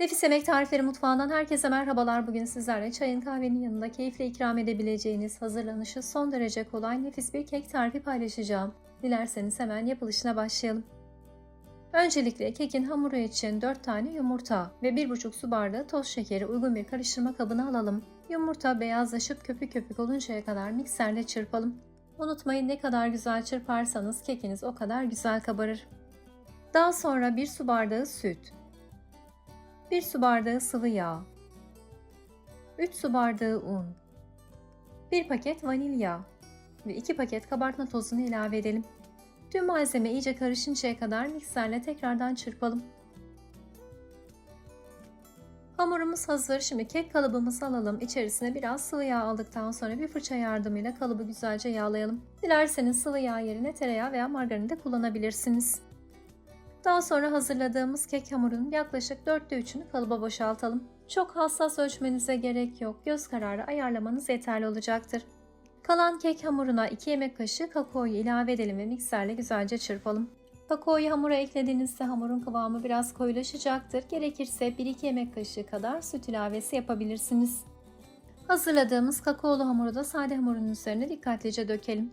Nefis Yemek Tarifleri Mutfağı'ndan herkese merhabalar. Bugün sizlerle çayın kahvenin yanında keyifle ikram edebileceğiniz hazırlanışı son derece kolay nefis bir kek tarifi paylaşacağım. Dilerseniz hemen yapılışına başlayalım. Öncelikle kekin hamuru için 4 tane yumurta ve 1,5 su bardağı toz şekeri uygun bir karıştırma kabına alalım. Yumurta beyazlaşıp köpük köpük oluncaya kadar mikserle çırpalım. Unutmayın ne kadar güzel çırparsanız kekiniz o kadar güzel kabarır. Daha sonra 1 su bardağı süt, 1 su bardağı sıvı yağ, 3 su bardağı un, 1 paket vanilya ve 2 paket kabartma tozunu ilave edelim. Tüm malzeme iyice karışıncaya kadar mikserle tekrardan çırpalım. Hamurumuz hazır. Şimdi kek kalıbımızı alalım. İçerisine biraz sıvı yağ aldıktan sonra bir fırça yardımıyla kalıbı güzelce yağlayalım. Dilerseniz sıvı yağ yerine tereyağı veya margarin de kullanabilirsiniz. Daha sonra hazırladığımız kek hamurunun yaklaşık 4'te 3'ünü kalıba boşaltalım. Çok hassas ölçmenize gerek yok. Göz kararı ayarlamanız yeterli olacaktır. Kalan kek hamuruna 2 yemek kaşığı kakaoyu ilave edelim ve mikserle güzelce çırpalım. Kakaoyu hamura eklediğinizde hamurun kıvamı biraz koyulaşacaktır. Gerekirse 1-2 yemek kaşığı kadar süt ilavesi yapabilirsiniz. Hazırladığımız kakaolu hamuru da sade hamurun üzerine dikkatlice dökelim.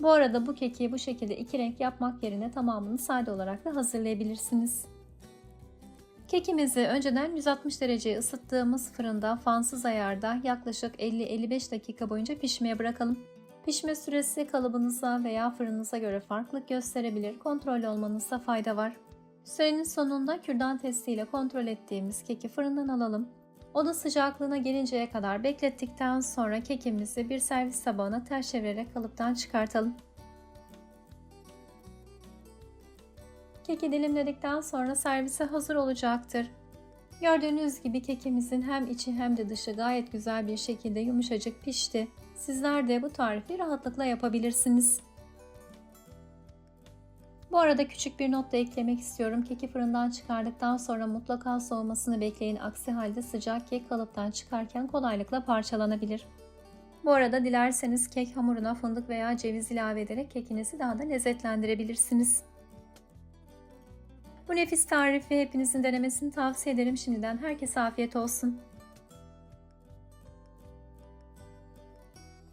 Bu arada bu keki bu şekilde iki renk yapmak yerine tamamını sade olarak da hazırlayabilirsiniz. Kekimizi önceden 160 dereceye ısıttığımız fırında fansız ayarda yaklaşık 50-55 dakika boyunca pişmeye bırakalım. Pişme süresi kalıbınıza veya fırınınıza göre farklılık gösterebilir. Kontrollü olmanızda fayda var. Sürenin sonunda kürdan testiyle kontrol ettiğimiz keki fırından alalım. Oda sıcaklığına gelinceye kadar beklettikten sonra kekimizi bir servis tabağına ters çevirerek kalıptan çıkartalım. Keki dilimledikten sonra servise hazır olacaktır. Gördüğünüz gibi kekimizin hem içi hem de dışı gayet güzel bir şekilde yumuşacık pişti. Sizler de bu tarifi rahatlıkla yapabilirsiniz. Bu arada küçük bir not da eklemek istiyorum. Keki fırından çıkardıktan sonra mutlaka soğumasını bekleyin. Aksi halde sıcak kek kalıptan çıkarken kolaylıkla parçalanabilir. Bu arada dilerseniz kek hamuruna fındık veya ceviz ilave ederek kekinizi daha da lezzetlendirebilirsiniz. Bu nefis tarifi hepinizin denemesini tavsiye ederim. Şimdiden herkese afiyet olsun.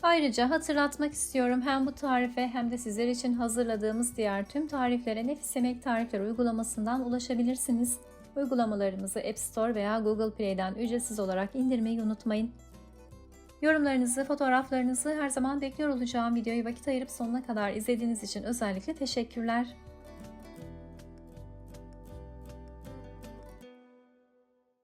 Ayrıca hatırlatmak istiyorum hem bu tarife hem de sizler için hazırladığımız diğer tüm tariflere Nefis Yemek Tarifleri uygulamasından ulaşabilirsiniz. Uygulamalarımızı App Store veya Google Play'den ücretsiz olarak indirmeyi unutmayın. Yorumlarınızı, fotoğraflarınızı her zaman bekliyor olacağım videoyu vakit ayırıp sonuna kadar izlediğiniz için özellikle teşekkürler.